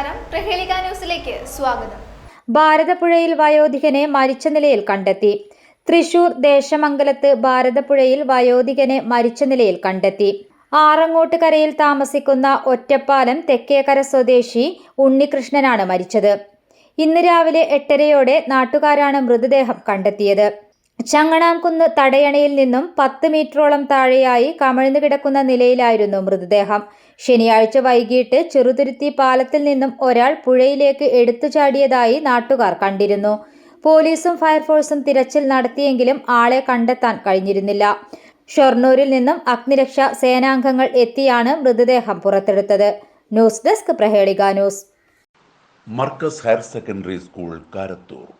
നമസ്കാരം. പ്രഹേളിക ന്യൂസിലേക്ക് സ്വാഗതം. ഭാരതപ്പുഴയിൽ വയോധികനെ മരിച്ച നിലയിൽ കണ്ടെത്തി. തൃശൂർ ദേശമംഗലത്ത് ഭാരതപ്പുഴയിൽ വയോധികനെ മരിച്ച നിലയിൽ കണ്ടെത്തി. ആറങ്ങോട്ട് കരയിൽ താമസിക്കുന്ന ഒറ്റപ്പാലം തെക്കേക്കര സ്വദേശി ഉണ്ണികൃഷ്ണനാണ് മരിച്ചത്. ഇന്ന് രാവിലെ എട്ടരയോടെ നാട്ടുകാരാണ് മൃതദേഹം കണ്ടെത്തിയത്. ചങ്ങണാംകുന്ന് തടയണയിൽ നിന്നും പത്ത് മീറ്ററോളം താഴെയായി കമിഴ്ന്നു കിടക്കുന്ന നിലയിലായിരുന്നു മൃതദേഹം. ശനിയാഴ്ച വൈകിട്ട് ചെറുതുരുത്തി പാലത്തിൽ നിന്നും ഒരാൾ പുഴയിലേക്ക് എടുത്തു ചാടിയതായി നാട്ടുകാർ കണ്ടിരുന്നു. പോലീസും ഫയർഫോഴ്സും തിരച്ചിൽ നടത്തിയെങ്കിലും ആളെ കണ്ടെത്താൻ കഴിഞ്ഞിരുന്നില്ല. ഷൊർണൂരിൽ നിന്നും അഗ്നിരക്ഷാ സേനാംഗങ്ങൾ എത്തിയാണ് മൃതദേഹം പുറത്തെടുത്തത്. News desk Prahelika news. Markaz higher secondary school Karathur.